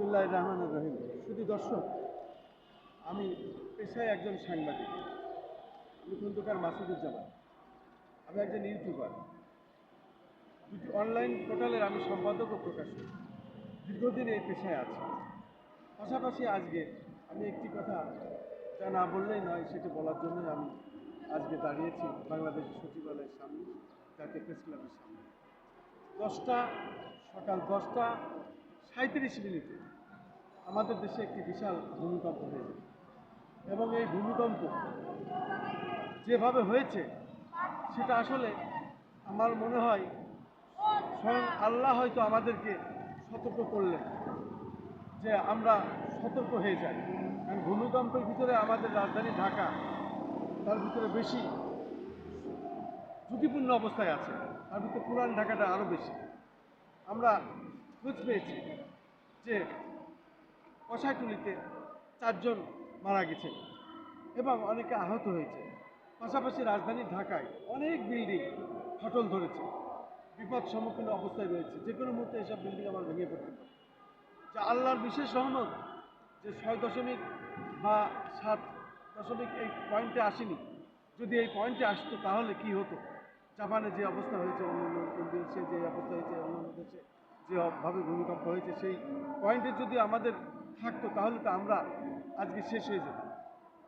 বিসমুল্লাহ রহমান রহিম। শুধু দর্শক, আমি পেশায় একজন সাংবাদিক আমি খন্দকার মাসুদুজ্জামান। আমি একজন ইউটিউবার। দুটি অনলাইন পোর্টালের আমি সম্পাদক ও প্রকাশক। দীর্ঘদিন এই পেশায় আছি। পাশাপাশি আজকে আমি একটি কথা যা না বললেই নয়, সেটা বলার জন্যই আমি আজকে দাঁড়িয়েছি বাংলাদেশ সচিবালয়ের সামনে জাতীয় প্রেস ক্লাবের সামনে। দশটা, সকাল দশটা সাঁত্রিশ মিনিটে আমাদের দেশে একটি বিশাল ভূমিকম্প হয়েছে। এবং এই ভূমিকম্প যেভাবে হয়েছে, সেটা আসলে আমার মনে হয় স্বয়ং আল্লাহ হয়তো আমাদেরকে সতর্ক করলেন যে আমরা সতর্ক হয়ে যাই। কারণ ভূমিকম্পের ভিতরে আমাদের রাজধানী ঢাকা, তার ভিতরে বেশি ঝুঁকিপূর্ণ অবস্থায় আছে। তার ভিতরে পুরান ঢাকাটা আরও বেশি। আমরা খোঁজ পেয়েছি যে কষাইটুলিতে চারজন মারা গেছে এবং অনেকে আহত হয়েছে। পাশাপাশি রাজধানী ঢাকায় অনেক বিল্ডিং ফাটল ধরেছে। বিপদ সম্মুখীন অবস্থায় রয়েছে। যে কোনো মুহূর্তে এসব বিল্ডিং আমার ভেঙে পড়তে পারে। যা আল্লাহর বিশেষ সহমত যে ছয় দশমিক বা সাত দশমিক এই পয়েন্টে আসেনি। যদি এই পয়েন্টে আসতো তাহলে কি হতো? জাপানে যে অবস্থা হয়েছে, অন্যান্য দেশে যে অবস্থা হয়েছে, অন্যান্য দেশে যেভাবে ভূমিকম্প হয়েছে, সেই পয়েন্টে যদি আমাদের থাকতো, তাহলে তো আমরা আজকে শেষ হয়ে যেত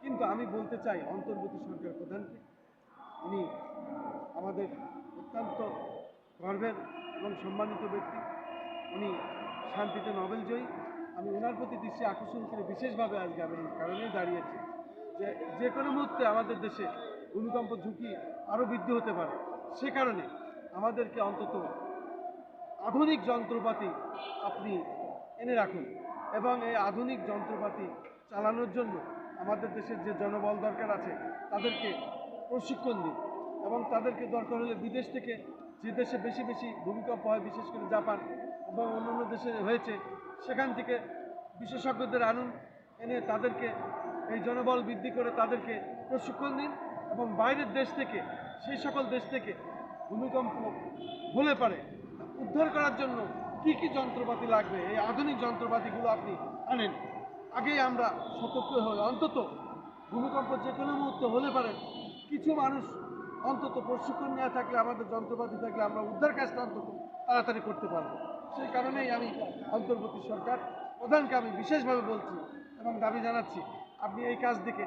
কিন্তু আমি বলতে চাই, অন্তর্বর্তী সরকার প্রধানকে, উনি আমাদের অত্যন্ত গর্বের এবং সম্মানিত ব্যক্তি। উনি শান্তিতে নোবেল জয়ী। আমি ওনার প্রতি দৃষ্টি আকর্ষণ করে বিশেষভাবে আজকে আমি কারণেই দাঁড়িয়েছি যে যে কোনো মুহূর্তে আমাদের দেশে ভূমিকম্প ঝুঁকি আরও বৃদ্ধি হতে পারে। সে কারণে আমাদেরকে অন্তত আধুনিক যন্ত্রপাতি আপনি এনে রাখুন এবং এই আধুনিক যন্ত্রপাতি চালানোর জন্য আমাদের দেশের যে জনবল দরকার আছে, তাদেরকে প্রশিক্ষণ দিন এবং তাদেরকে দরকার হলে বিদেশ থেকে যে দেশে বেশি বেশি ভূমিকম্প হয়, বিশেষ করে জাপান এবং অন্যান্য দেশে হয়েছে, সেখান থেকে বিশেষজ্ঞদের আনুন, এনে তাদেরকে এই জনবল বৃদ্ধি করে তাদেরকে প্রশিক্ষণ দিন এবং বাইরের দেশ থেকে, সেই সকল দেশ থেকে ভূমিকম্প হলে পারে। উদ্ধার করার জন্য কি কি যন্ত্রপাতি লাগবে? এই আধুনিক যন্ত্রপাতিগুলো আপনি আনেন। আগেই আমরা সতর্ক হই। অন্তত ভূমিকম্প যে কোনো মুহূর্তে হলে পারে। কিছু মানুষ অন্তত প্রশিক্ষণ নেওয়া থাকলে, আমাদের যন্ত্রপাতি থাকলে আমরা উদ্ধার কাজটা অন্তত তাড়াতাড়ি করতে পারব। সেই কারণেই আমি অন্তর্বর্তী সরকার প্রধানকে আমি বিশেষভাবে বলছি এবং দাবি জানাচ্ছি, আপনি এই কাজ দিকে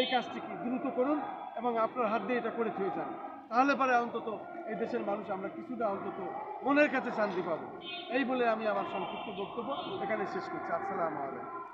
এই কাজটিকে দ্রুত করুন এবং আপনার হাত দিয়ে এটা করে থুয়ে যান। তাহলে পরে অন্তত এই দেশের মানুষ আমরা কিছুটা অন্তত মনের কাছে শান্তি পাবো। এই বলে আমি আমার সংক্ষিপ্ত বক্তব্য এখানে শেষ করছি। আসসালামু আলাইকুম।